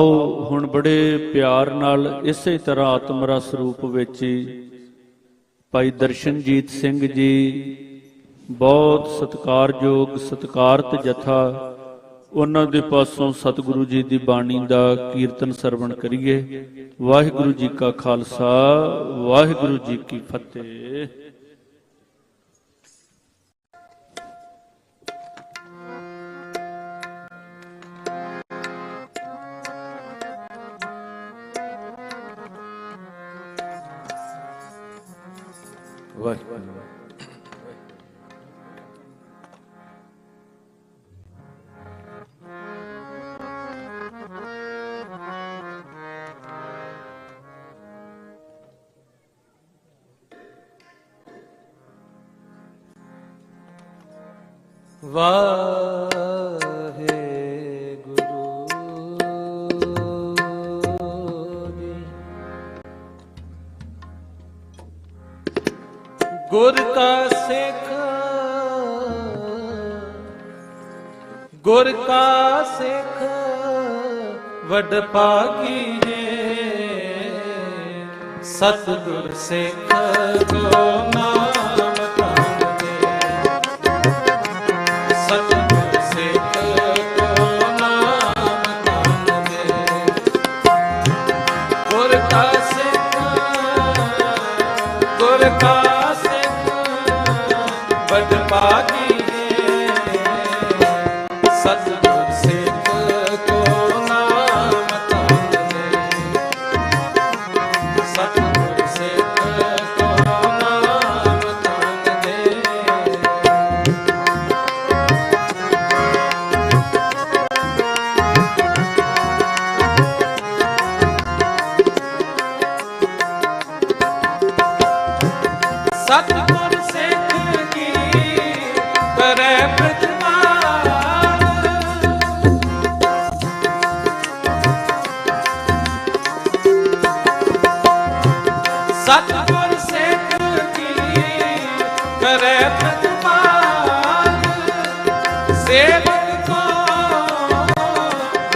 ਆਓ ਹੁਣ ਬੜੇ ਪਿਆਰ ਨਾਲ ਇਸੇ ਤਰ੍ਹਾਂ ਆਤਮ ਰਸ ਰੂਪ ਵਿੱਚ ਭਾਈ ਦਰਸ਼ਨਜੀਤ ਸਿੰਘ ਜੀ, ਬਹੁਤ ਸਤਿਕਾਰਯੋਗ, ਸਤਿਕਾਰਤ ਜਥਾ, ਉਹਨਾਂ ਦੇ ਪਾਸੋਂ ਸਤਿਗੁਰੂ ਜੀ ਦੀ ਬਾਣੀ ਦਾ ਕੀਰਤਨ ਸਰਵਣ ਕਰੀਏ। ਵਾਹਿਗੁਰੂ ਜੀ ਕਾ ਖਾਲਸਾ, ਵਾਹਿਗੁਰੂ ਜੀ ਕੀ ਫਤਿਹ। ਵਾਹਿਗੁਰੂ ਵਾਹਿਗੁਰੂ ਗੁਰ ਕਾ ਸਿੱਖ। ਗੁਰ ਕਾ ਸਿੱਖ ਵੱਡ ਭਾਗੀ ਜੇ ਸਤਿਗੁਰ ਸਿੱਖ ਕੋ ਨਾਮ ਪਾਵੇ ਸਤਿਗੁਰ ਸਿੱਖ ਕੋ ਨਾਮ ਪਾਵੇ ਗੁਰ ਕਾ ਸਿੱਖ, ਗੁਰ ਕਾ ਬੜ ਪਾਗੀ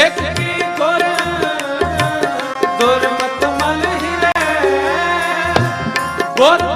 ਸਿੱਖ ਕੀ ਗੁਰ ਗੁਰਮਤਿ ਮਨ ਹਿਰੇ ਗੁਰ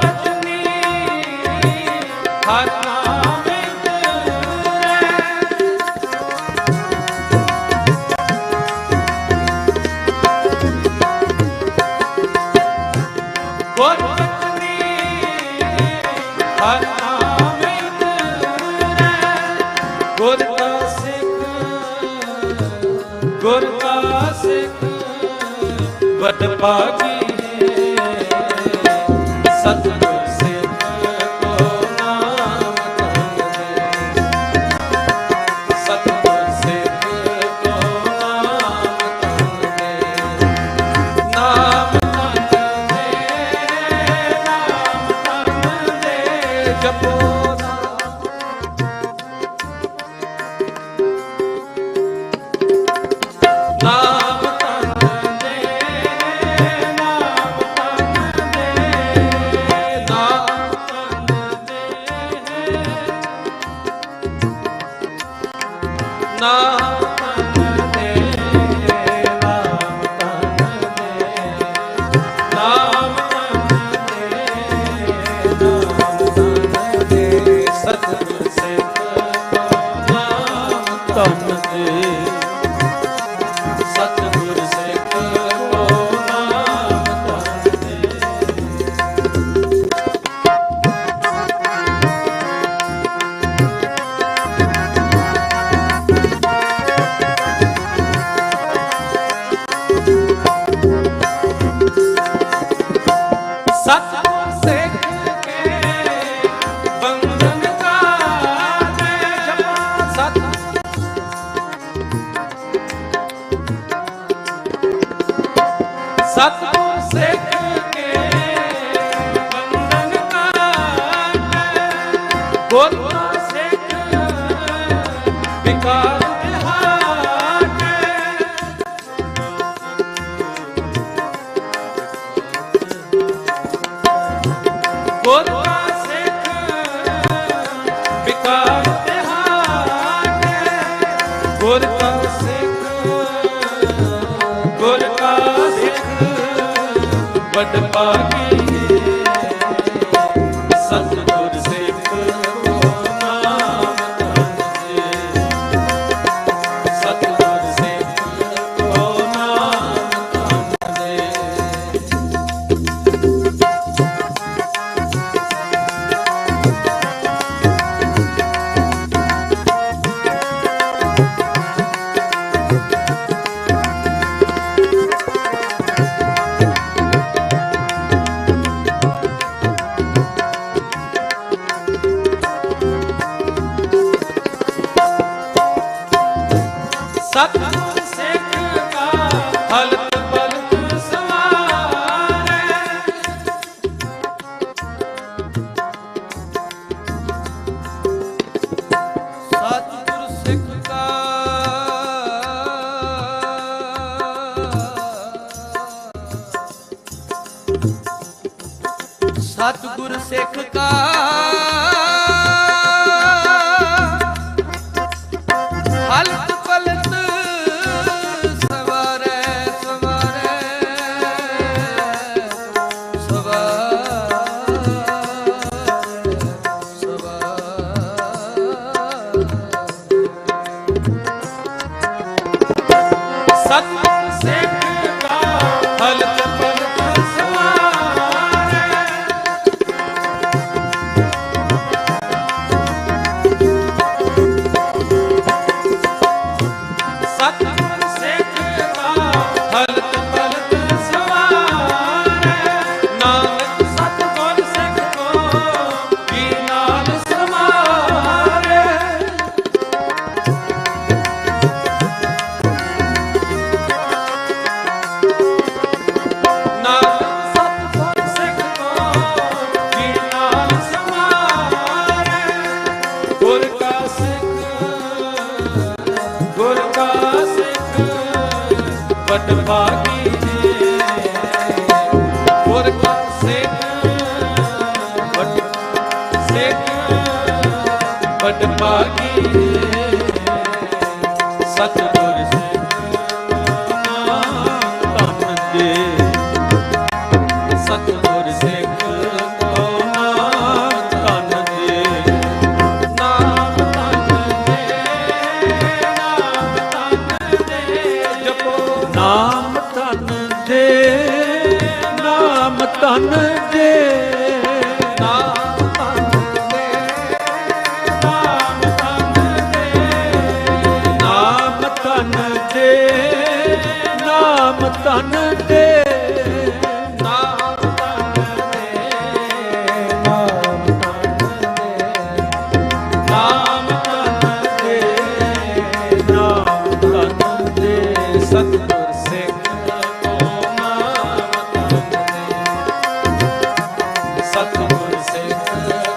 ਵੱਡ ਭਾਗੀ Krishna ਸਤਿਗੁਰ ਸੇਖ ਕੇ ਬੰਧਨ ਕਾਟੇ ਜਪਾਂ ਸਤ ਸਤਿਗੁਰ ਸੇਖ ਕੇ ਬੰਧਨ ਕਾਟੇ ਗੁਰ ਸੇਖ ਵਿਕਾਰ ਗੁਰ ਕਾ ਸਿੱਖ ਗੁਰ ਕਾ ਪਾਗੀ सत सत्य ਬਦ ਭਾਗੀ ਜੇ। ਗੁਰ ਕਾ ਸੇਕ ਬਦ ਸੇਕ ਬਦ ਭਾਗੀ ਜੇ। ਸਤਿਗੁਰ ਸੇਕ ਨਾਮ ਧੰਨ ਦੇ ਸਤਿ ਧਨ ਜੇ Senhor.